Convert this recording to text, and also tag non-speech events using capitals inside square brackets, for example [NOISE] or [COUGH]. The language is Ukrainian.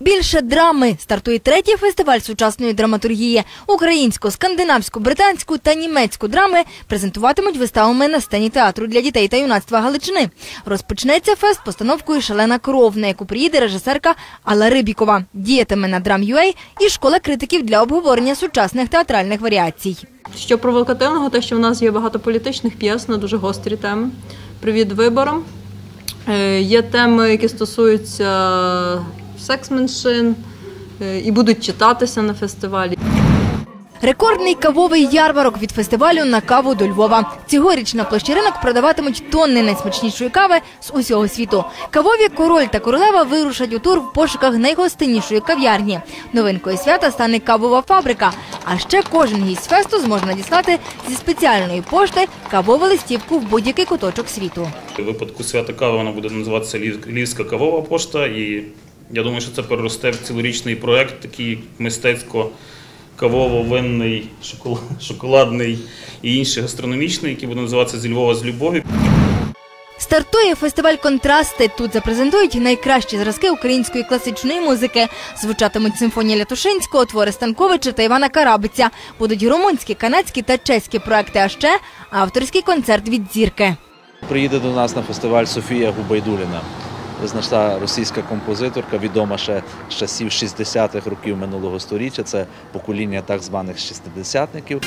Більше драми стартує третій фестиваль сучасної драматургії. Українську, скандинавську, британську та німецьку драми презентуватимуть виставами на сцені театру для дітей та юнацтва Галичини. Розпочнеться фест постановкою Шалена кров, на яку приїде режисерка Алла Рибікова. Діятиме на Драм.UA і школа критиків для обговорення сучасних театральних варіацій. Що провокативного, те, що в нас є багато політичних п'єс на дуже гострі теми. Привіт виборам. Е, Є теми, які стосуються секс-меншин е, і будуть читатися на фестивалі. Рекордний кавовий ярмарок від фестивалю на каву до Львова. Цьогоріч на площі ринок продаватимуть тонни найсмачнішої кави з усього світу. Кавові король та королева вирушать у тур в пошуках найгостиннішої кав'ярні. Новинкою свята стане кавова фабрика. А ще кожен гість фесту зможе надіслати зі спеціальної пошти кавову листівку в будь-який куточок світу. У випадку свята кави вона буде називатися Львів- Львівська кавова пошта. І я думаю, що це переросте в цілорічний проект, такий мистецько кавово-винний, шокола- [LAUGHS] шоколадний і інший гастрономічний, який буде називатися «Зі Львова з любові. Стартує фестиваль Контрасти. Тут запрезентують найкращі зразки української класичної музики. Звучатимуть симфонія Лятушинського, твори Станковича та Івана Карабиця. Будуть румунські, канадські та чеські проекти. А ще авторський концерт від зірки. Приїде до нас на фестиваль Софія Губайдуліна. Значна російська композиторка, відома ще з часів 60-х років минулого століття. Це покоління так званих шістидесятників.